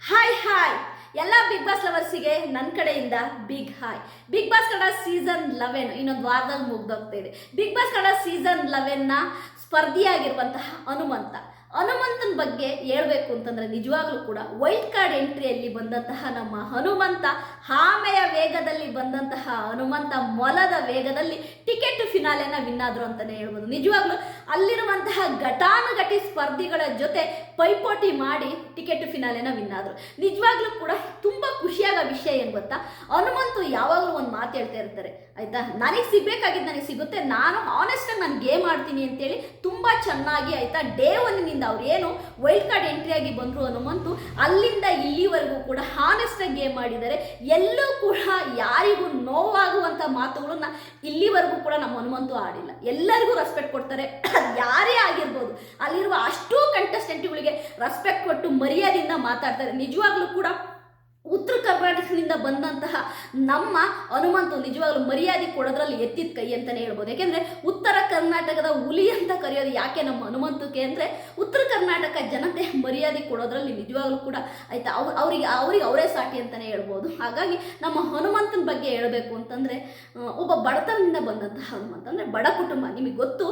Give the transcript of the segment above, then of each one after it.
Hi hi ಎಲ್ಲ big boss ಲವರ್ಸಿಗೆ ನನ್ನ ಕಡೆಯಿಂದ big hi big boss Kannada season eleven ಇನ್ನೊಂದು ವಾರದಲ್ಲಿ ಮುಗ್ದೋಗ್ತಾ ಇದೆ. ಬಿಗ್ ಬಾಸ್ ಕನ್ನಡ ಸೀಸನ್ ಲೆವೆನ್ನ ಸ್ಪರ್ಧಿಯಾಗಿರುವಂತಹ ಹನುಮಂತ. ಹನುಮಂತನ ಬಗ್ಗೆ ಹೇಳ್ಬೇಕು ಅಂತಂದ್ರೆ ನಿಜವಾಗ್ಲೂ ಕೂಡ ವೈಲ್ಡ್ ಕಾರ್ಡ್ ಎಂಟ್ರಿಯಲ್ಲಿ ಬಂದಂತಹ ನಮ್ಮ ಹನುಮಂತ ಆಮೆಯ ವೇಗದಲ್ಲಿ ಬಂದಂತಹ ಹನುಮಂತ ಮೊಲದ ವೇಗದಲ್ಲಿ ಟಿಕೆಟ್ ಫಿನಾಲೆನ ವಿನ್ ಆದ್ರು ಅಂತಾನೆ ಹೇಳ್ಬೋದು. ನಿಜವಾಗ್ಲೂ ಅಲ್ಲಿರುವಂತಹ ಘಟಾನುಘಟಿ ಸ್ಪರ್ಧಿಗಳ ಜೊತೆ ಪೈಪೋಟಿ ಮಾಡಿ ಟಿಕೆಟ್ ಫಿನಾಲೆನ ವಿನ್ ಆದ್ರು. ನಿಜವಾಗ್ಲೂ ಕೂಡ ತುಂಬಾ ಖುಷಿಯಾಗೋ ವಿಷಯ ಏನು ಗೊತ್ತಾ? ಹನುಮಂತು ಯಾವಾಗಲೂ ಒಂದು ಮಾತು ಹೇಳ್ತಾ ಇರ್ತಾರೆ. ಆಯ್ತಾ? ನನಗೆ ಸಿಗ್ಬೇಕಾಗಿದ್ದು ನನಗೆ ಸಿಗುತ್ತೆ. ನಾನು ಆನೆಸ್ಟಾಗಿ ನಾನು ಗೇಮ್ ಆಡ್ತೀನಿ ಅಂತೇಳಿ ತುಂಬ ಚೆನ್ನಾಗಿ ಆಯ್ತಾ ಡೇ ಅವ್ರು ಏನು ವೈಲ್ಡ್ ಕಾರ್ಡ್ ಎಂಟ್ರಿ ಆಗಿ ಬಂದರು ಅನ್ನುವಂತು ಅಲ್ಲಿಂದ ಇಲ್ಲಿವರೆಗೂ ಕೂಡ ಹಾನೆಸ್ಟಾಗಿ ಗೇಮ್ ಮಾಡಿದ್ದಾರೆ ಎಲ್ಲೂ ಕೂಡ ಯಾರಿಗೂ ನೋವಾಗುವಂಥ ಮಾತುಗಳನ್ನ ಇಲ್ಲಿವರೆಗೂ ಕೂಡ ನಮ್ಮ ಹನುಮಂತು ಆಡಿಲ್ಲ. ಎಲ್ಲರಿಗೂ ರೆಸ್ಪೆಕ್ಟ್ ಕೊಡ್ತಾರೆ. ಯಾರೇ ಆಗಿರ್ಬೋದು, ಅಲ್ಲಿರುವ ಅಷ್ಟೂ ಕಂಟೆಸ್ಟೆಂಟ್ಗಳಿಗೆ ರೆಸ್ಪೆಕ್ಟ್ ಕೊಟ್ಟು ಮರ್ಯಾದೆಯಿಂದ ಮಾತಾಡ್ತಾರೆ. ನಿಜವಾಗ್ಲೂ ಕೂಡ ಉತ್ತರ ಕರ್ನಾಟಕದಿಂದ ಬಂದಂತಹ ನಮ್ಮ ಹನುಮಂತು ನಿಜವಾಗ್ಲೂ ಮರ್ಯಾದೆ ಕೊಡೋದ್ರಲ್ಲಿ ಎತ್ತಿದ ಕೈ ಅಂತಲೇ ಹೇಳ್ಬೋದು. ಯಾಕೆಂದರೆ ಉತ್ತರ ಕರ್ನಾಟಕದ ಹುಲಿ ಅಂತ ಕರೆಯೋದು ಯಾಕೆ ನಮ್ಮ ಹನುಮಂತಕ್ಕೆ ಅಂದರೆ ಉತ್ತರ ಕರ್ನಾಟಕ ಜನತೆ ಮರ್ಯಾದೆ ಕೊಡೋದ್ರಲ್ಲಿ ನಿಜವಾಗ್ಲೂ ಕೂಡ ಆಯ್ತಾ ಅವ್ರು ಅವರಿಗೆ, ಅವ್ರಿಗೆ ಅವರೇ ಸಾಟಿ ಅಂತಲೇ ಹೇಳ್ಬೋದು. ಹಾಗಾಗಿ ನಮ್ಮ ಹನುಮಂತನ ಬಗ್ಗೆ ಹೇಳಬೇಕು ಅಂತಂದರೆ ಒಬ್ಬ ಬಡತನದಿಂದ ಬಂದಂತಹ ಹನುಮಂತ. ಅಂದರೆ ಬಡ ಕುಟುಂಬ, ನಿಮಗೆ ಗೊತ್ತು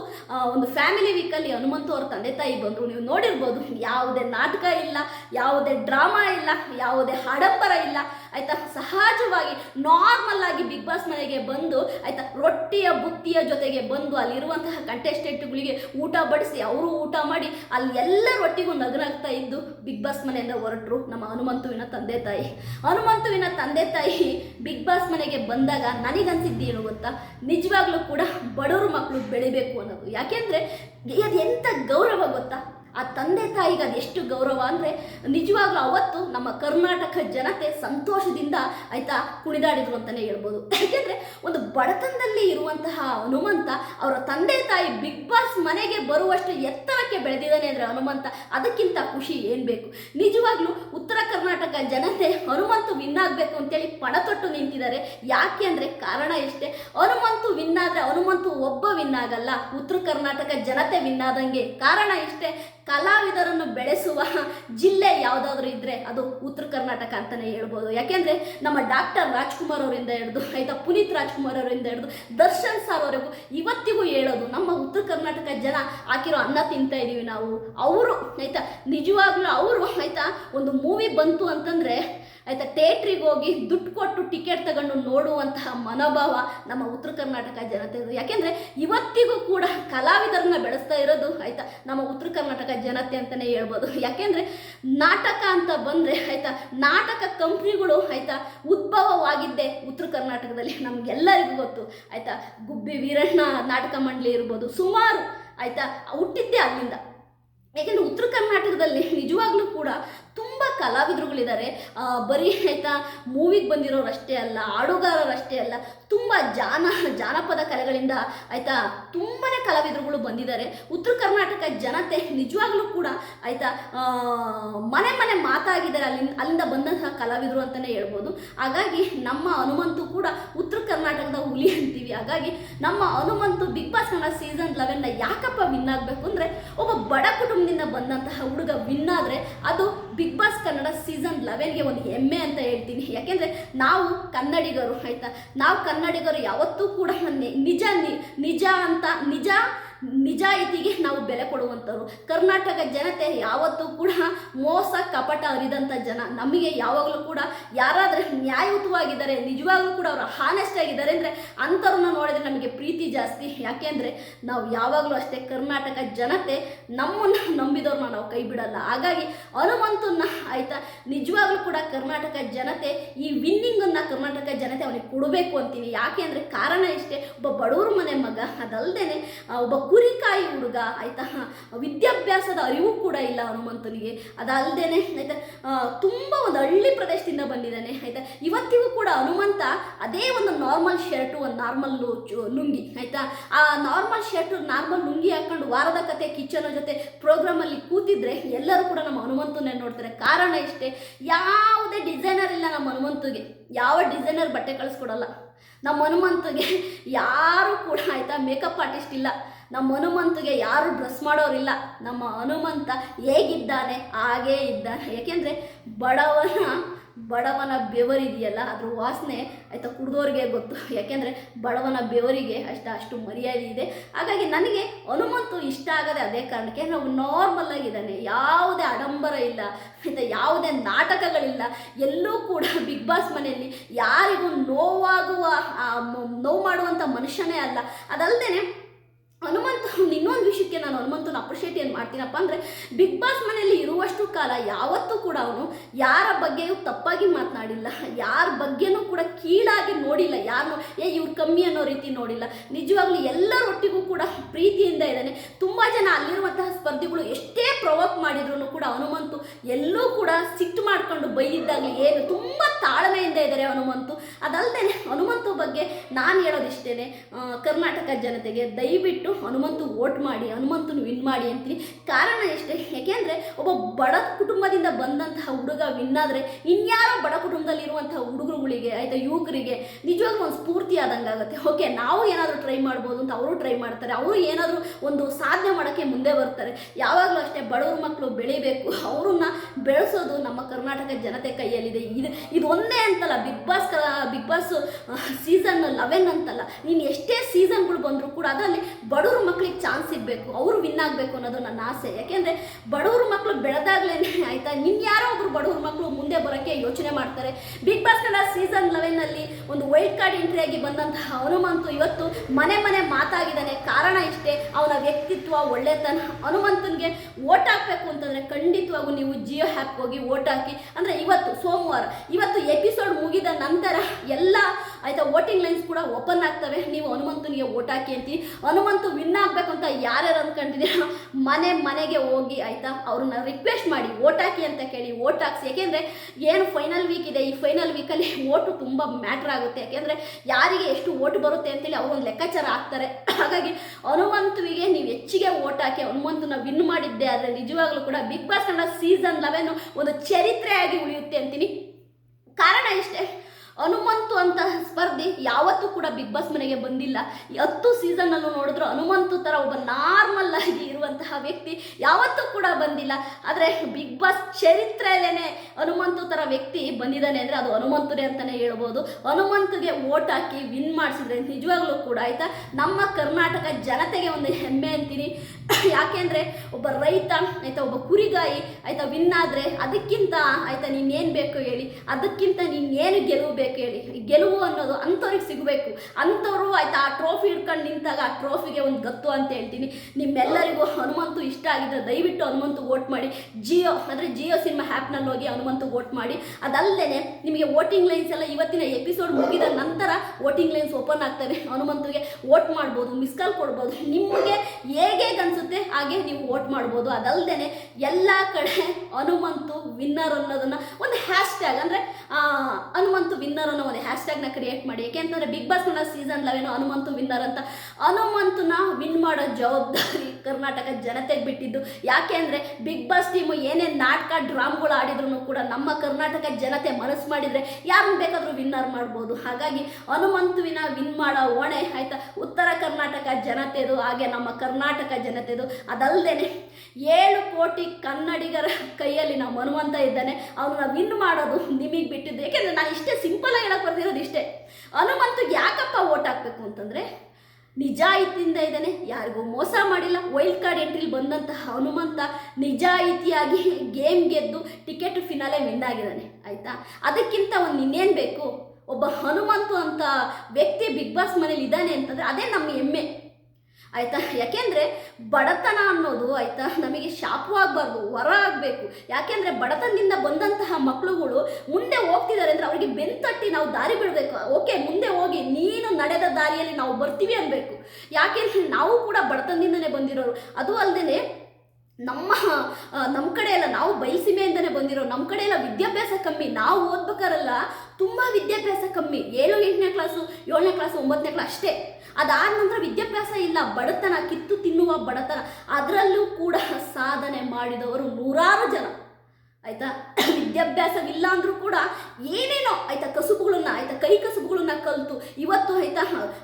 ಒಂದು ಫ್ಯಾಮಿಲಿ ವೀಕಲ್ಲಿ ಹನುಮಂತು ಅವ್ರ ತಂದೆ ತಾಯಿ ಬಂದರು. ನೀವು ನೋಡಿರ್ಬೋದು, ಯಾವುದೇ ನಾಟಕ ಇಲ್ಲ, ಯಾವುದೇ ಡ್ರಾಮಾ ಇಲ್ಲ, ಯಾವುದೇ ಆಡಂಬರ ಇಲ್ಲ. ಆಯ್ತಾ? ಸಹಜವಾಗಿ ನಾರ್ಮಲ್ ಆಗಿ ಬಿಗ್ ಬಾಸ್ ಮನೆಗೆ ಬಂದು, ಆಯ್ತಾ? ರೊಟ್ಟಿಯ ಬುತ್ತಿಯ ಜೊತೆಗೆ ಬಂದು ಅಲ್ಲಿರುವಂತಹ ಕಂಟೆಸ್ಟೆಂಟ್ಗಳಿಗೆ ಊಟ ಬಡಿಸಿ, ಅವರು ಊಟ ಮಾಡಿ, ಅಲ್ಲಿ ಎಲ್ಲರೊಟ್ಟಿಗೂ ನಗನಾಗ್ತಾ ಇದ್ದು ಬಿಗ್ ಬಾಸ್ ಮನೆಯಿಂದ ಹೊರಟರು ನಮ್ಮ ಹನುಮಂತುವಿನ ತಂದೆ ತಾಯಿ. ಹನುಮಂತುವಿನ ತಂದೆ ತಾಯಿ ಬಿಗ್ ಬಾಸ್ ಮನೆಗೆ ಬಂದಾಗ ನನಗನ್ಸಿದ್ದು ಏನು ಗೊತ್ತಾ? ನಿಜವಾಗ್ಲೂ ಕೂಡ ಬಡವರು ಮಕ್ಕಳು ಬೆಳಿಬೇಕು ಅನ್ನೋದು. ಯಾಕೆಂದರೆ, ಅದು ಎಂಥ ಗೌರವ ಗೊತ್ತಾ? ಆ ತಂದೆ ತಾಯಿಗೆ ಎಷ್ಟು ಗೌರವ ಅಂದರೆ ನಿಜವಾಗ್ಲೂ ಅವತ್ತು ನಮ್ಮ ಕರ್ನಾಟಕ ಜನತೆ ಸಂತೋಷದಿಂದ ಆಯಿತಾ ಕುಣಿದಾಡಿದ್ರು ಅಂತಲೇ ಹೇಳ್ಬೋದು. ಯಾಕೆಂದರೆ ಒಂದು ಬಡತನದಲ್ಲಿ ಇರುವಂತಹ ಹನುಮಂತ ಅವರ ತಂದೆ ತಾಯಿ ಬಿಗ್ ಬಾಸ್ ಮನೆಗೆ ಬರುವಷ್ಟು ಎತ್ತರಕ್ಕೆ ಬೆಳೆದಿದ್ದಾನೆ ಅಂದರೆ ಹನುಮಂತ, ಅದಕ್ಕಿಂತ ಖುಷಿ ಏನು ಬೇಕು? ನಿಜವಾಗ್ಲೂ ಉತ್ತರ ಕರ್ನಾಟಕ ಜನತೆ ಹನುಮಂತು ವಿನ್ ಆಗಬೇಕು ಅಂತೇಳಿ ಪಣ ತೊಟ್ಟು ನಿಂತಿದ್ದಾರೆ. ಯಾಕೆ ಅಂದರೆ ಕಾರಣ ಇಷ್ಟೇ ಹನುಮಂತು ವಿನ್ ಆದರೆ ಹನುಮಂತು ಒಬ್ಬ ವಿನ್ ಆಗಲ್ಲ, ಉತ್ತರ ಕರ್ನಾಟಕ ಜನತೆ ವಿನ್ ಆದಂಗೆ ಕಾರಣ ಇಷ್ಟೇ ಕಲಾವಿದರನ್ನು ಬೆಳೆಸುವ ಜಿಲ್ಲೆ ಯಾವುದಾದ್ರೂ ಇದ್ದರೆ ಅದು ಉತ್ತರ ಕರ್ನಾಟಕ ಅಂತಲೇ ಹೇಳ್ಬೋದು. ಯಾಕೆಂದರೆ ನಮ್ಮ ಡಾಕ್ಟರ್ ರಾಜ್ಕುಮಾರ್ ಅವರಿಂದ ಹಿಡಿದು, ಆಯಿತಾ ಪುನೀತ್ ರಾಜ್ಕುಮಾರ್ ಅವರಿಂದ ಹಿಡಿದು, ದರ್ಶನ್ ಸರ್ ಅವರಿಗೂ ಇವತ್ತಿಗೂ ಹೇಳೋದು, ನಮ್ಮ ಉತ್ತರ ಕರ್ನಾಟಕ ಜನ ಹಾಕಿರೋ ಅನ್ನ ತಿಂತಾ ಇದ್ದೀವಿ ನಾವು. ಅವರು, ಆಯಿತಾ, ನಿಜವಾಗ್ಲೂ ಅವರು, ಆಯಿತಾ, ಒಂದು ಮೂವಿ ಬಂತು ಅಂತಂದರೆ ಆಯಿತಾ, ಥಿಯೇಟ್ರಿಗೆ ಹೋಗಿ ದುಡ್ಡು ಕೊಟ್ಟು ಟಿಕೆಟ್ ತಗೊಂಡು ನೋಡುವಂತಹ ಮನೋಭಾವ ನಮ್ಮ ಉತ್ತರ ಕರ್ನಾಟಕ ಜನತೆದು. ಯಾಕೆಂದರೆ ಇವತ್ತಿಗೂ ಕೂಡ ಕಲಾವಿದರನ್ನ ಬೆಳೆಸ್ತಾ ಇರೋದು ಆಯಿತಾ, ನಮ್ಮ ಉತ್ತರ ಕರ್ನಾಟಕ ಜನತೆ ಅಂತಲೇ ಹೇಳ್ಬೋದು. ಯಾಕೆಂದರೆ ನಾಟಕ ಅಂತ ಬಂದರೆ ಆಯಿತಾ, ನಾಟಕ ಕಂಪ್ನಿಗಳು ಆಯಿತಾ ಉದ್ಭವವಾಗಿದ್ದೆ ಉತ್ತರ ಕರ್ನಾಟಕದಲ್ಲಿ ನಮಗೆಲ್ಲರಿಗೂ ಗೊತ್ತು. ಆಯಿತಾ, ಗುಬ್ಬಿ ವೀರಣ್ಣ ನಾಟಕ ಮಂಡಳಿ ಇರ್ಬೋದು, ಸುಮಾರು ಆಯಿತಾ ಹುಟ್ಟಿದ್ದೆ ಅಲ್ಲಿಂದ. ಯಾಕೆಂದರೆ ಉತ್ತರ ಕರ್ನಾಟಕದಲ್ಲಿ ನಿಜವಾಗ್ಲೂ ಕೂಡ ತುಂಬ ಕಲಾವಿದರುಗಳಿದ್ದಾರೆ. ಬರೀ ಆಯಿತಾ ಮೂವಿಗೆ ಬಂದಿರೋರಷ್ಟೇ ಅಲ್ಲ, ಹಾಡುಗಾರರಷ್ಟೇ ಅಲ್ಲ, ತುಂಬ ಜಾನ, ಜಾನಪದ ಕಲೆಗಳಿಂದ ಆಯಿತಾ ತುಂಬಾ ಕಲಾವಿದರುಗಳು ಬಂದಿದ್ದಾರೆ. ಉತ್ತರ ಕರ್ನಾಟಕ ಜನತೆ ನಿಜವಾಗ್ಲೂ ಕೂಡ ಆಯಿತಾ ಮನೆ ಮನೆ ಮಾತಾಗಿದ್ದಾರೆ ಅಲ್ಲಿಂದ ಅಲ್ಲಿಂದ ಬಂದಂತಹ ಕಲಾವಿದರು ಅಂತಲೇ ಹೇಳ್ಬೋದು. ಹಾಗಾಗಿ ನಮ್ಮ ಹನುಮಂತು ಕೂಡ ಉತ್ತರ ಕರ್ನಾಟಕದ ಹುಲಿ ಅಂತೀವಿ. ಹಾಗಾಗಿ ನಮ್ಮ Hanumanthu big boss Kannada season ಲೆವೆನ್ನ ಯಾಕಪ್ಪ ವಿನ್ ಆಗಬೇಕು ಅಂದರೆ, ಒಬ್ಬ ಬಡ ಕುಟುಂಬದಿಂದ ಬಂದಂತಹ ಹುಡುಗ ವಿನ್ ಆದರೆ ಅದು ಬಿಗ್ ಬಾಸ್ ಕನ್ನಡ ಸೀಸನ್ ಲೆವೆನ್ಗೆ ಒಂದು ಹೆಮ್ಮೆ ಅಂತ ಹೇಳ್ತೀನಿ. ಯಾಕೆಂದರೆ ನಾವು ಕನ್ನಡಿಗರು, ಆಯಿತಾ? ನಾವು ಕನ್ನಡಿಗರು ಯಾವತ್ತೂ ಕೂಡ ನಿಜ ನಿಜ ಅಂತ ನಿಜ ನಿಜಾಯಿತಿಗೆ ನಾವು ಬೆಲೆ ಕೊಡುವಂಥವ್ರು. ಕರ್ನಾಟಕ ಜನತೆ ಯಾವತ್ತೂ ಕೂಡ ಮೋಸ ಕಪಟ ಅರಿದಂಥ ಜನ. ನಮಗೆ ಯಾವಾಗಲೂ ಕೂಡ ಯಾರಾದರೂ ನ್ಯಾಯಯುತವಾಗಿದ್ದಾರೆ, ನಿಜವಾಗ್ಲೂ ಕೂಡ ಅವರು ಹಾನೆಸ್ಟ್ ಆಗಿದ್ದಾರೆ ಅಂದರೆ ಅಂಥವ್ರನ್ನ ನೋಡಿದರೆ ನಮಗೆ ಪ್ರೀತಿ ಜಾಸ್ತಿ. ಯಾಕೆಂದರೆ ನಾವು ಯಾವಾಗಲೂ ಅಷ್ಟೇ ಕರ್ನಾಟಕ ಜನತೆ ನಮ್ಮನ್ನು ನಂಬಿದವ್ರನ್ನ ನಾವು ಕೈ ಬಿಡಲ್ಲ. ಹಾಗಾಗಿ ಹನುಮಂತನ್ನ ಆಯಿತಾ ನಿಜವಾಗ್ಲೂ ಕೂಡ ಕರ್ನಾಟಕ ಜನತೆ ಈ ವಿನ್ನಿಂಗನ್ನು ಕರ್ನಾಟಕ ಜನತೆ ಅವನಿಗೆ ಕೊಡಬೇಕು ಅಂತೀವಿ ಯಾಕೆ ಅಂದರೆ ಕಾರಣ ಇಷ್ಟೇ. ಒಬ್ಬ ಬಡವ್ರ ಮನೆ ಮಗ ಅದಲ್ಲದೆ ಒಬ್ಬ ಕುರಿಕಾಯಿ ಹುಡುಗ, ಆಯಿತಾ? ವಿದ್ಯಾಭ್ಯಾಸದ ಅರಿವು ಕೂಡ ಇಲ್ಲ ಹನುಮಂತನಿಗೆ. ಅದಲ್ಲದೆ ಆಯಿತಾ ತುಂಬ ಒಂದು ಹಳ್ಳಿ ಪ್ರದೇಶದಿಂದ ಬಂದಿದ್ದಾನೆ, ಆಯಿತಾ? ಇವತ್ತಿಗೂ ಕೂಡ ಹನುಮಂತ ಅದೇ ಒಂದು ನಾರ್ಮಲ್ ಶರ್ಟು ಒಂದು ನಾರ್ಮಲ್ ಲುಂಗಿ ಆಯಿತಾ? ಆ ನಾರ್ಮಲ್ ಶರ್ಟು ನಾರ್ಮಲ್ ಲುಂಗಿ ಹಾಕೊಂಡು ವಾರದ ಕತೆ ಕಿಚನ್ ಜೊತೆ ಪ್ರೋಗ್ರಾಮಲ್ಲಿ ಕೂತಿದ್ರೆ ಎಲ್ಲರೂ ಕೂಡ ನಮ್ಮ ಹನುಮಂತನೇ ನೋಡ್ತಾರೆ. ಕಾರಣ ಇಷ್ಟೇ ಯಾವುದೇ ಡಿಸೈನರ್ ಇಲ್ಲ ನಮ್ಮ ಹನುಮಂತಗೆ. ಯಾವ ಡಿಸೈನರ್ ಬಟ್ಟೆ ಕಳಿಸ್ಕೊಡಲ್ಲ. ನಮ್ಮ ಹನುಮಂತಗೆ ಯಾರು ಕೂಡ, ಆಯಿತಾ ಮೇಕಪ್ ಆರ್ಟಿಸ್ಟ್ ಇಲ್ಲ. ನಮ್ಮ ಹನುಮಂತಗೆ ಯಾರು ಡ್ರೆಸ್ ಮಾಡೋರಿಲ್ಲ. ನಮ್ಮ ಹನುಮಂತ ಹೇಗಿದ್ದಾನೆ? ಹಾಗೇ ಇದ್ದಾನೆ. ಯಾಕೆಂದ್ರೆ ಬಡವನ ಬಡವನ ಬೆವರಿದೆಯಲ್ಲ, ಅದ್ರ ವಾಸನೆ ಆಯಿತಾ ಕುಡ್ದೋರಿಗೆ ಗೊತ್ತು. ಯಾಕೆಂದರೆ ಬಡವನ ಬೆವರಿಗೆ ಅಷ್ಟು ಅಷ್ಟು ಮರ್ಯಾದೆ ಇದೆ. ಹಾಗಾಗಿ ನನಗೆ ಹನುಮಂತು ಇಷ್ಟ ಆಗದೆ ಅದೇ ಕಾರಣಕ್ಕೆ ನಾವು ನಾರ್ಮಲ್ ಆಗಿದ್ದಾನೆ. ಯಾವುದೇ ಆಡಂಬರ ಇಲ್ಲ, ಆಯಿತಾ ಯಾವುದೇ ನಾಟಕಗಳಿಲ್ಲ. ಎಲ್ಲೂ ಕೂಡ ಬಿಗ್ ಬಾಸ್ ಮನೆಯಲ್ಲಿ ಯಾರಿಗೂ ನೋವಾಗುವ ನೋವು ಮಾಡುವಂಥ ಮನುಷ್ಯನೇ ಅಲ್ಲ. ಅದಲ್ಲದೆ ಹನುಮಂತ ಇನ್ನೊಂದು ವಿಷಯಕ್ಕೆ ನಾನು ಹನುಮಂತನ ಅಪ್ರಿಷಿಯೇಟ್ ಏನು ಮಾಡ್ತೀನಪ್ಪ ಅಂದರೆ ಬಿಗ್ ಬಾಸ್ ಮನೆಯಲ್ಲಿ ಇರುವಷ್ಟು ಕಾಲ ಯಾವತ್ತೂ ಕೂಡ ಅವನು ಯಾರ ಬಗ್ಗೆಯೂ ತಪ್ಪಾಗಿ ಮಾತನಾಡಿಲ್ಲ. ಯಾರ ಬಗ್ಗೆನೂ ಕೂಡ ಕೀಳಾಗಿ ನೋಡಿಲ್ಲ. ಯಾರನ್ನು ಏ, ಇವ್ರು ಕಮ್ಮಿ ಅನ್ನೋ ರೀತಿ ನೋಡಿಲ್ಲ. ನಿಜವಾಗ್ಲೂ ಎಲ್ಲರೊಟ್ಟಿಗೂ ಕೂಡ ಪ್ರೀತಿಯಿಂದ ಇದ್ದಾನೆ. ತುಂಬ ಜನ ಅಲ್ಲಿರುವಂತಹ ಸ್ಪರ್ಧಿಗಳು ಎಷ್ಟೇ ಪ್ರವೋಕ್ ಮಾಡಿದ್ರು ಕೂಡ ಹನುಮಂತು ಎಲ್ಲೂ ಕೂಡ ಸಿಟ್ಟು ಮಾಡ್ಕೊಂಡು ಬೈದಿದ್ದಾಗಲಿ ಏನು, ತುಂಬ ಇದ್ದಾರೆ ಹನುಮಂತು. ಅದಲ್ಲದೆ ಹನುಮಂತು ಬಗ್ಗೆ ನಾನು ಹೇಳೋದಿಷ್ಟೇ ಕರ್ನಾಟಕ ಜನತೆಗೆ ದಯವಿಟ್ಟು ಹನುಮಂತು ವೋಟ್ ಮಾಡಿ, ಹನುಮಂತನ ವಿನ್ ಮಾಡಿ ಅಂತೀನಿ ಕಾರಣ ಇಷ್ಟೇ ಯಾಕೆಂದರೆ ಒಬ್ಬ ಬಡ ಕುಟುಂಬದಿಂದ ಬಂದಂತಹ ಹುಡುಗ ವಿನ್ ಆದರೆ ಇನ್ಯಾರೋ ಬಡ ಕುಟುಂಬದಲ್ಲಿ ಇರುವಂತಹ ಹುಡುಗರುಗಳಿಗೆ, ಆಯಿತಾ ಯುವಕರಿಗೆ ನಿಜವಾಗ್ಲೂ ಒಂದು ಸ್ಫೂರ್ತಿ ಆದಂಗೆ ಆಗುತ್ತೆ. ಓಕೆ, ನಾವು ಏನಾದರೂ ಟ್ರೈ ಮಾಡ್ಬೋದು ಅಂತ ಅವರು ಟ್ರೈ ಮಾಡ್ತಾರೆ, ಅವರು ಏನಾದರೂ ಒಂದು ಸಾಧನೆ ಮಾಡೋಕ್ಕೆ ಮುಂದೆ ಬರ್ತಾರೆ. ಯಾವಾಗಲೂ ಅಷ್ಟೇ ಬಡವ್ರ ಮಕ್ಕಳು ಬೆಳಿಬೇಕು. ಅವ್ರನ್ನ ಬೆಳೆಸೋದು ನಮ್ಮ ಕರ್ನಾಟಕ ಜನತೆ ಕೈಯಲ್ಲಿದೆ. ಇದು, ಇದೊಂದೇ ಒಂದೇ ಅಂತಲ್ಲ big boss big boss season eleven ಅಂತಲ್ಲ, ನೀನು ಎಷ್ಟೇ ಸೀಸನ್ಗಳು ಬಂದರೂ ಕೂಡ ಅದರಲ್ಲಿ ಬಡವ್ರ ಮಕ್ಕಳಿಗೆ ಚಾನ್ಸ್ ಸಿಗಬೇಕು, ಅವರು ವಿನ್ ಆಗಬೇಕು ಅನ್ನೋದು ನನ್ನ ಆಸೆ. ಯಾಕೆಂದರೆ ಬಡವ್ರ ಮಕ್ಕಳು ಬೆಳೆದಾಗ್ಲೇ ಆಯಿತಾ? ಯಾರೋ ಒಬ್ರು ಬಡವ್ರ ಮಕ್ಕಳು ಮುಂದೆ ಬರೋಕ್ಕೆ ಯೋಚನೆ ಮಾಡ್ತಾರೆ. ಬಿಗ್ ಬಾಸ್ ಕನ್ನಡ ಸೀಸನ್ ಲೆವೆನ್ನಲ್ಲಿ ಒಂದು ವೈಲ್ಡ್ ಕಾರ್ಡ್ ಎಂಟ್ರಿ ಆಗಿ ಬಂದಂತಹ ಹನುಮಂತು ಇವತ್ತು ಮನೆ ಮನೆ ಮಾತಾಗಿದ್ದಾನೆ. ಕಾರಣ ಇಷ್ಟೇ, ಅವನ ವ್ಯಕ್ತಿತ್ವ ಒಳ್ಳೆತನ. ಹನುಮಂತನಿಗೆ ಓಟ್ ಹಾಕಬೇಕು ಅಂತಂದರೆ ಖಂಡಿತವಾಗೂ ನೀವು ಜಿಯೋ ಹ್ಯಾಪ್ ಹೋಗಿ ಓಟ್ ಹಾಕಿ. ಅಂದರೆ ಇವತ್ತು ಸೋಮವಾರ, ಇವತ್ತು ಎಪಿಸೋಡ್ ಮುಗಿದ ನಂತರ ಎಲ್ಲ ಆಯಿತಾ ವೋಟಿಂಗ್ ಲೈನ್ಸ್ ಕೂಡ ಓಪನ್ ಆಗ್ತವೆ. ನೀವು ಹನುಮಂತನಿಗೆ ಓಟ್ ಹಾಕಿ ಅಂತೀವಿ ಹನುಮಂತು ವಿನ್ ಆಗಬೇಕು ಅಂತ ಯಾರ್ಯಾರು ಅಂದ್ಕೊಂಡಿದ್ದೀರಾ ಮನೆ ಮನೆಗೆ ಹೋಗಿ ಆಯಿತಾ ಅವ್ರನ್ನ ರಿಕ್ವೆಸ್ಟ್ ಮಾಡಿ ಓಟ್ ಹಾಕಿ ಅಂತ ಕೇಳಿ ಓಟ್ ಹಾಕ್ಸಿ. ಯಾಕೆಂದರೆ ಏನು ಫೈನಲ್ ವೀಕ್ ಇದೆ, ಈ ಫೈನಲ್ ವೀಕಲ್ಲಿ ಓಟು ತುಂಬ ಮ್ಯಾಟ್ರ್ ಆಗುತ್ತೆ. ಯಾಕೆಂದರೆ ಯಾರಿಗೆ ಎಷ್ಟು ಓಟ್ ಬರುತ್ತೆ ಅಂತೇಳಿ ಅವರೊಂದು ಲೆಕ್ಕಾಚಾರ ಹಾಕ್ತಾರೆ. ಹಾಗಾಗಿ ಹನುಮಂತುವಿಗೆ ನೀವು ಹೆಚ್ಚಿಗೆ ಓಟ್ ಹಾಕಿ ಹನುಮಂತನ ವಿನ್ ಮಾಡಿದ್ದೆ. ಆದರೆ ನಿಜವಾಗ್ಲೂ ಕೂಡ big boss Kannada season eleven ಒಂದು ಚರಿತ್ರೆಯಾಗಿ ಉಳಿಯುತ್ತೆ ಅಂತೀನಿ. ಕಾರಣ ಇಷ್ಟೇ. ಹನುಮಂತು ಅಂತ ಸ್ಪರ್ಧಿ ಯಾವತ್ತೂ ಕೂಡ ಬಿಗ್ ಬಾಸ್ ಮನೆಗೆ ಬಂದಿಲ್ಲ. ಹತ್ತು ಸೀಸನ್ ಸೀಸನ್ನಲ್ಲೂ ನೋಡಿದ್ರು ಹನುಮಂತು ಥರ ಒಬ್ಬ ನಾರ್ಮಲ್ ಆಗಿ ಇರುವಂತಹ ವ್ಯಕ್ತಿ ಯಾವತ್ತೂ ಕೂಡ ಬಂದಿಲ್ಲ. ಆದರೆ ಬಿಗ್ ಬಾಸ್ ಚರಿತ್ರೆಯಲ್ಲೇ ಹನುಮಂತು ವ್ಯಕ್ತಿ ಬಂದಿದ್ದಾನೆ ಅಂದರೆ ಅದು ಹನುಮಂತನೇ ಅಂತಲೇ ಹೇಳ್ಬೋದು. ಹನುಮಂತಗೆ ಓಟ್ ಹಾಕಿ ವಿನ್ ಮಾಡಿಸಿದ್ರೆ ನಿಜವಾಗ್ಲೂ ಕೂಡ ಆಯಿತಾ? ನಮ್ಮ ಕರ್ನಾಟಕ ಜನತೆಗೆ ಒಂದು ಹೆಮ್ಮೆ ಅಂತೀನಿ. ಯಾಕೆಂದರೆ ಒಬ್ಬ ರೈತ, ಆಯಿತಾ ಒಬ್ಬ ಕುರಿಗಾಯಿ, ಆಯಿತಾ ವಿನ್ ಆದರೆ ಅದಕ್ಕಿಂತ ಆಯಿತಾ ನೀನೇನು ಬೇಕು ಹೇಳಿ? ಅದಕ್ಕಿಂತ ನೀನೇನು ಗೆಲುವು ಬೇಕು ಹೇಳಿ? ಗೆಲುವು ಅನ್ನೋದು ಅಂಥವ್ರಿಗೆ ಸಿಗಬೇಕು. ಅಂಥವ್ರು ಆಯಿತಾ ಆ ಟ್ರೋಫಿ ಹಿಡ್ಕೊಂಡು ನಿಂತಾಗ ಆ ಟ್ರೋಫಿಗೆ ಒಂದು ಗತ್ತು ಅಂತ ಹೇಳ್ತೀನಿ. ನಿಮ್ಮೆಲ್ಲರಿಗೂ ಹನುಮಂತು ಇಷ್ಟ ಆಗಿದ್ರೆ ದಯವಿಟ್ಟು ಹನುಮಂತು ವೋಟ್ ಮಾಡಿ. ಜಿಯೋ, ಅಂದರೆ ಜಿಯೋ ಸಿನಿಮಾ ಆ್ಯಪ್ನಲ್ಲಿ ಹೋಗಿ ಹನುಮಂತು ವೋಟ್ ಮಾಡಿ. ಅದಲ್ಲದೆ ನಿಮಗೆ ವೋಟಿಂಗ್ ಲೈನ್ಸ್ ಎಲ್ಲ ಇವತ್ತಿನ ಎಪಿಸೋಡ್ ಮುಗಿದ ನಂತರ ವೋಟಿಂಗ್ ಲೈನ್ಸ್ ಓಪನ್ ಆಗ್ತವೆ. ಹನುಮಂತುಗೆ ವೋಟ್ ಮಾಡ್ಬೋದು ಮಿಸ್ ಕಾಲ್ ಕೊಡ್ಬೋದು. ನಿಮಗೆ ಹೇಗೆ ಅನಿಸುತ್ತೆ ಹಾಗೆ ನೀವು ವೋಟ್ ಮಾಡ್ಬೋದು. ಅದಲ್ಲದೆ ಎಲ್ಲ ಕಡೆ ಹನುಮಂತು ವಿನ್ನರ್ ಅನ್ನೋದನ್ನು ಒಂದು ಹ್ಯಾಶ್ ಟ್ಯಾಗ್ ಅಂದರೆ ಹನುಮಂತು ವಿನ್ನರ್ ಅನ್ನೋ ಒಂದು ಹ್ಯಾಶ್ ಟ್ಯಾಗ್ನ ಕ್ರಿಯೇಟ್ ಮಾಡಿ. ಯಾಕೆಂತಂದರೆ ಬಿಗ್ ಬಾಸ್ ನೋಡೋ ಸೀಸನ್ ಲೆವೆನ್ ಹನುಮಂತು ವಿನ್ನರ್ ಅಂತ. ಹನುಮಂತನ ವಿನ್ ಮಾಡೋ ಜವಾಬ್ದಾರಿ ಕರ್ನಾಟಕ ಜನತೆಗೆ ಬಿಟ್ಟಿದ್ದು. ಯಾಕೆ ಅಂದರೆ ಬಿಗ್ ಬಾಸ್ ಟೀಮು ಏನೇನು ನಾಟಕ ಡ್ರಾಮ್ಗಳು ಆಡಿದ್ರು ಕೂಡ ನಮ್ಮ ಕರ್ನಾಟಕ ಜನತೆ ಮನಸ್ಸು ಮಾಡಿದರೆ ಯಾರು ಬೇಕಾದರೂ ವಿನ್ನರ್ ಮಾಡ್ಬೋದು. ಹಾಗಾಗಿ ಹನುಮಂತುವಿನ ವಿನ್ ಮಾಡೋ ಹೊಣೆ, ಆಯಿತಾ? ಉತ್ತರ ಕರ್ನಾಟಕ ಜನತೆದು, ಹಾಗೆ ನಮ್ಮ ಕರ್ನಾಟಕ ಜನತೆದು. ಅದಲ್ಲದೆ ಏಳು ಕೋಟಿ ಕನ್ನಡಿಗರ ಕೈಯಲ್ಲಿ ನಾವು ಹನುಮಂತ ಇದ್ದಾನೆ. ಅವನ್ನ ವಿನ್ ಮಾಡೋದು ನಿಮಗೆ ಬಿಟ್ಟಿದ್ದು. ಯಾಕೆಂದರೆ ನಾನು ಇಷ್ಟೇ ಸಿಂಪಲ್ ಆಗಿ ಹೇಳಕ್ಕೆ ಬರ್ತಿರೋದು ಇಷ್ಟೇ. ಹನುಮಂತಗೆ ಯಾಕಪ್ಪ ಓಟ್ ಹಾಕಬೇಕು ಅಂತಂದರೆ ನಿಜಾಯಿತಿಯಿಂದ ಇದ್ದಾನೆ. ಯಾರಿಗೂ ಮೋಸ ಮಾಡಿಲ್ಲ. ವೈಲ್ಡ್ ಕಾರ್ಡ್ ಎಂಟ್ರಿಲಿ ಬಂದಂತಹ ಹನುಮಂತ ನಿಜಾಯಿತಿಯಾಗಿ ಗೇಮ್ ಗೆದ್ದು ಟಿಕೆಟ್ ಫಿನಾಲೆ ವಿನ್ ಆಗಿದ್ದಾನೆ. ಆಯಿತಾ? ಅದಕ್ಕಿಂತ ಒಂದು ಇನ್ನೇನು ಬೇಕು? ಒಬ್ಬ ಹನುಮಂತು ಅಂತ ವ್ಯಕ್ತಿ ಬಿಗ್ ಬಾಸ್ ಮನೇಲಿ ಇದ್ದಾನೆ ಅಂತಂದರೆ ಅದೇ ನಮ್ಮ ಹೆಮ್ಮೆ. ಆಯಿತಾ? ಯಾಕೆಂದರೆ ಬಡತನ ಅನ್ನೋದು ಆಯಿತಾ ನಮಗೆ ಶಾಪವಾಗಬಾರ್ದು ವರ ಆಗಬೇಕು. ಯಾಕೆಂದರೆ ಬಡತನದಿಂದ ಬಂದಂತಹ ಮಕ್ಕಳುಗಳು ಮುಂದೆ ಹೋಗ್ತಿದ್ದಾರೆ ಅಂದರೆ ಅವರಿಗೆ ಬೆನ್ ತಟ್ಟಿ ನಾವು ದಾರಿ ಬಿಡಬೇಕು. ಓಕೆ, ಮುಂದೆ ನಡೆದ ದಾರಿಯಲ್ಲಿ ನಾವು ಬರ್ತೀವಿ ಅನ್ಬೇಕು. ಯಾಕೆಂದ್ರೆ ನಾವು ಕೂಡ ಬಡತನದಿಂದನೇ ಬಂದಿರೋರು. ಅದು ಅಲ್ಲದೆ ನಮ್ಮ ನಮ್ಮ ಕಡೆ ಎಲ್ಲ ನಾವು ಬಯಲುಸೀಮೆಯಿಂದನೇ ಬಂದಿರೋ ನಮ್ಮ ಕಡೆ ಎಲ್ಲ ವಿದ್ಯಾಭ್ಯಾಸ ಕಮ್ಮಿ. ನಾವು ಓದ್ಬೇಕಾರಲ್ಲ ತುಂಬ ವಿದ್ಯಾಭ್ಯಾಸ ಕಮ್ಮಿ. ಏಳು, ಎಂಟನೇ ಕ್ಲಾಸು ಏಳನೇ ಕ್ಲಾಸು ಒಂಬತ್ತನೇ ಕ್ಲಾಸ್ ಅಷ್ಟೇ. ಅದಾದ ನಂತರ ವಿದ್ಯಾಭ್ಯಾಸ ಇಲ್ಲ. ಬಡತನ, ಕಿತ್ತು ತಿನ್ನುವ ಬಡತನ. ಅದರಲ್ಲೂ ಕೂಡ ಸಾಧನೆ ಮಾಡಿದವರು ನೂರಾರು ಜನ. ಆಯಿತಾ? ವಿದ್ಯಾಭ್ಯಾಸ ವಿದ್ಯಾಭ್ಯಾಸವಿಲ್ಲ ಅಂದ್ರೂ ಕೂಡ ಏನೇನೋ ಆಯ್ತಾ ಕಸುಬುಗಳನ್ನ, ಆಯ್ತಾ ಕೈ ಕಸುಬುಗಳನ್ನ ಕಲಿತು ಇವತ್ತು ಆಯ್ತಾ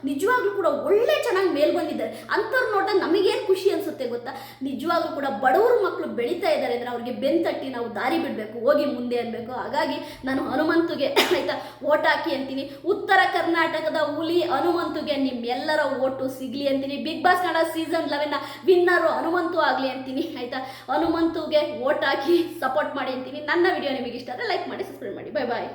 ನಿಜವಾಗ್ಲೂ ಕೂಡ ಒಳ್ಳೆ ಚೆನ್ನಾಗಿ ಮೇಲ್ ಬಂದಿದ್ದಾರೆ ಅಂಥವ್ರು ನೋಡಿದಾಗ ನಮಗೇನು ಖುಷಿ ಅನ್ಸುತ್ತೆ ಗೊತ್ತಾ? ನಿಜವಾಗ್ಲೂ ಕೂಡ ಬಡವರು ಮಕ್ಕಳು ಬೆಳೀತಾ ಇದ್ದಾರೆ ಅಂದರೆ ಅವ್ರಿಗೆ ಬೆನ್ ತಟ್ಟಿ ನಾವು ದಾರಿ ಬಿಡಬೇಕು, ಹೋಗಿ ಮುಂದೆ ಅನ್ಬೇಕು. ಹಾಗಾಗಿ ನಾನು ಹನುಮಂತುಗೆ ಆಯ್ತಾ ಓಟ್ ಹಾಕಿ ಅಂತೀನಿ. ಉತ್ತರ ಕರ್ನಾಟಕದ ಹುಲಿ ಹನುಮಂತುಗೆ ನಿಮ್ಮೆಲ್ಲರ ಓಟು ಸಿಗ್ಲಿ ಅಂತೀನಿ. ಬಿಗ್ ಬಾಸ್ ಕನ್ನಡ ಸೀಸನ್ ಲೆವೆನ್ನ ವಿನ್ನರು ಹನುಮಂತು ಆಗಲಿ ಅಂತೀನಿ. ಆಯ್ತಾ? ಹನುಮಂತುಗೆ ಓಟ್ ಹಾಕಿ ಸಪೋರ್ಟ್ ಮಾಡಿ. ಅಂತೀನಿ ನನ್ನ ವಿಡಿಯೋ ನಿಮಗೆ ಇಷ್ಟ ಆದರೆ ಲೈಕ್ ಮಾಡಿ ಸಬ್ಸ್ಕ್ರೈಬ್ ಮಾಡಿ. Bye bye